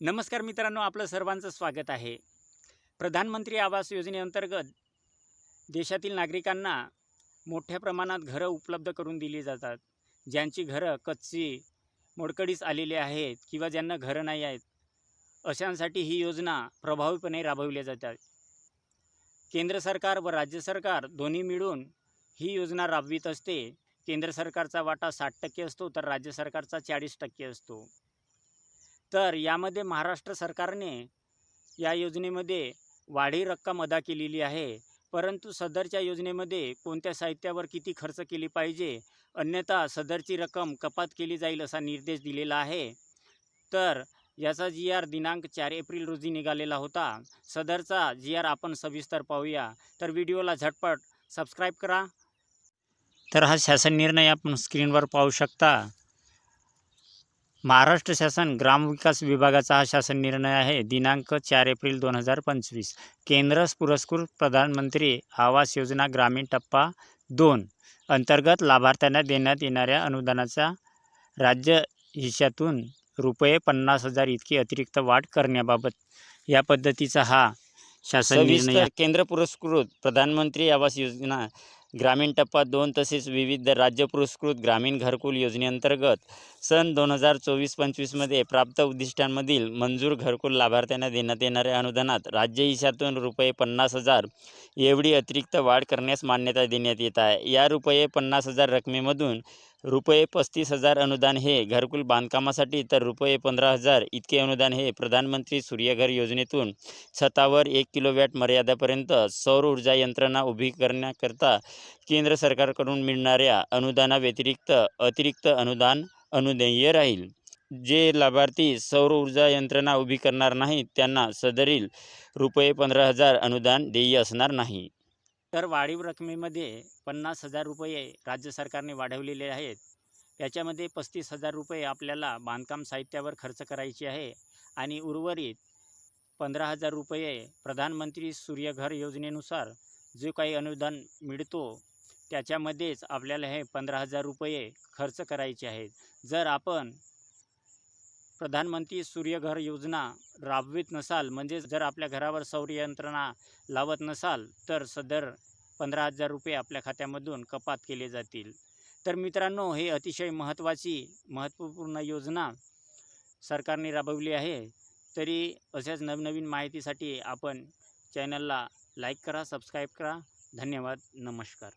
नमस्कार मित्रांनो आपलं सर्वांचं स्वागत आहे. प्रधानमंत्री आवास योजनेअंतर्गत देशातील नागरिकांना मोठ्या प्रमाणात घरं उपलब्ध करून दिली जातात. ज्यांची घरं कच्ची मोडकडीस आलेली आहेत किंवा ज्यांना घरं नाही आहेत अशांसाठी ही योजना प्रभावीपणे राबविल्या जातात. केंद्र सरकार व राज्य सरकार दोन्ही मिळून ही योजना राबवित असते. केंद्र सरकारचा वाटा साठ टक्के असतो तर राज्य सरकारचा चाळीस टक्के असतो. तर यामध्ये महाराष्ट्र सरकारने या योजनेमध्ये वाढी रक्कम अदा केलेली आहे. परंतु सदरच्या योजनेमध्ये कोणत्या साहित्यावर किती खर्च केली पाहिजे? अन्यथा सदरची रक्कम कपात केली जाईल असा निर्देश दिलेला आहे. तर याचा जी आर दिनांक चार एप्रिल रोजी निघालेला होता. सदरचा जी आर आपण सविस्तर पाहूया. तर व्हिडिओला झटपट सबस्क्राईब करा. तर हा शासन निर्णय आपण स्क्रीनवर पाहू शकता. महाराष्ट्र शासन ग्रामविकास विभागाचा हा शासन निर्णय आहे. दिनांक चार एप्रिल दोन हजार पंचवीस. केंद्र पुरस्कृत प्रधानमंत्री आवास योजना ग्रामीण टप्पा दोन अंतर्गत लाभार्थ्यांना देण्यात येणाऱ्या अनुदानाचा राज्य हिशातून रुपये पन्नास हजार इतकी अतिरिक्त वाढ करण्याबाबत या पद्धतीचा हा शासन निर्णय केंद्र पुरस्कृत प्रधानमंत्री आवास योजना ग्रामीण टप्पा दोन तसेच विविध राज्य पुरस्कृत ग्रामीण घरकुल योजनेअंतर्गत सन दोन हजार चोवीस पंचवीसमध्ये प्राप्त उद्दिष्टांमधील मंजूर घरकुल लाभार्थ्यांना देण्यात येणाऱ्या अनुदानात राज्य हिशातून रुपये पन्नास हजार एवढी अतिरिक्त वाढ करण्यास मान्यता देण्यात येत आहे. या रुपये पन्नास हजार रकमेमधून रुपये पस्तीस हजार अनुदान हे घरकुल बांधकामासाठी तर रुपये पंधरा हजार इतके अनुदान हे प्रधानमंत्री सूर्यघर योजनेतून छतावर एक किलोवॅट मर्यादापर्यंत सौर ऊर्जा यंत्रणा उभी करण्याकरता केंद्र सरकारकडून मिळणाऱ्या अनुदानाव्यतिरिक्त अतिरिक्त अनुदान अनुदेय राहील. जे लाभार्थी सौर ऊर्जा यंत्रणा उभी करणार नाहीत त्यांना सदरील रुपये पंधरा हजार अनुदान देय असणार नाही. तर वाढीव रकमेमध्ये पन्नास हजार रुपये राज्य सरकारने वाढवलेले आहेत. त्याच्यामध्ये पस्तीस हजार रुपये आपल्याला बांधकाम साहित्यावर खर्च करायचे आहे आणि उर्वरित पंधरा हजार रुपये प्रधानमंत्री सूर्यघर योजनेनुसार जो काही अनुदान मिळतो त्याच्यामध्येच आपल्याला हे पंधरा हजार रुपये खर्च करायचे आहेत. जर आपण प्रधानमंत्री सूर्यघर योजना राबवित नसाल म्हणजे जर आपल्या घरावर सौर यंत्रणा लावत नसाल तर सदर पंधरा हजार रुपये आपल्या खात्यामधून कपात केले जातील. तर मित्रांनो हे अतिशय महत्त्वाची महत्त्वपूर्ण योजना सरकारने राबवली आहे. तरी अशाच नवनवीन माहितीसाठी आपण चॅनलला लाईक करा सबस्क्राईब करा. धन्यवाद. नमस्कार.